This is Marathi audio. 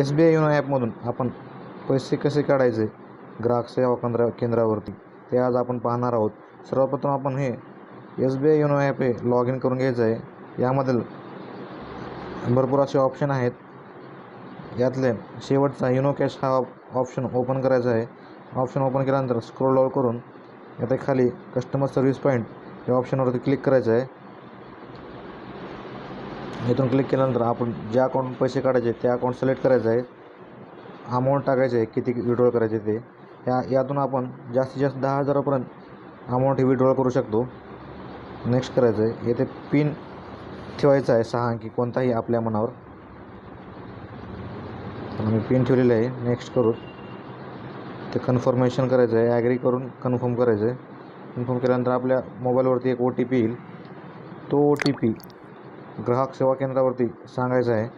एस बी आय योनो ॲपमधून आपण पैसे कसे काढायचे? ग्राहक सेवा केंद्रा केंद्रावरती. ते आज आपण पाहणार आहोत. सर्वप्रथम आपण हे S B I YONO app हे लॉग इन करून घ्यायचं आहे. यामधील भरपूर असे ऑप्शन आहेत. यातले शेवटचा युनो कॅश हा ऑप्शन ओपन करायचा आहे. ऑप्शन ओपन केल्यानंतर स्क्रोल डाऊन करून यात खाली कस्टमर सर्व्हिस पॉईंट या ऑप्शनवरती क्लिक करायचं आहे. इथून क्लिक केल्यानंतर आपण ज्या अकाउंट पैसे काढायचे त्या अकाउंट सिलेक्ट करायचं आहे अमाऊंट टाकायचं आहे किती विड्रॉल करायचे ते. या यातून आपण जास्तीत जास्त दहा हजारापर्यंत अमाऊंट ही विड्रॉल करू शकतो. नेक्स्ट करायचं आहे येथे पिन ठेवायचा आहे सहा अंकी कोणताही आपल्या मनावर. मी पिन ठेवलेलं आहे नेक्स्ट करू. ते कन्फर्मेशन करायचं आहे ॲग्री करून कन्फर्म करायचं आहे. कन्फर्म केल्यानंतर आपल्या मोबाईलवरती एक ओ टी पी येईल. तो ओ टी पी ग्राहक सेवा केंद्रावरती सांगायचं आहे.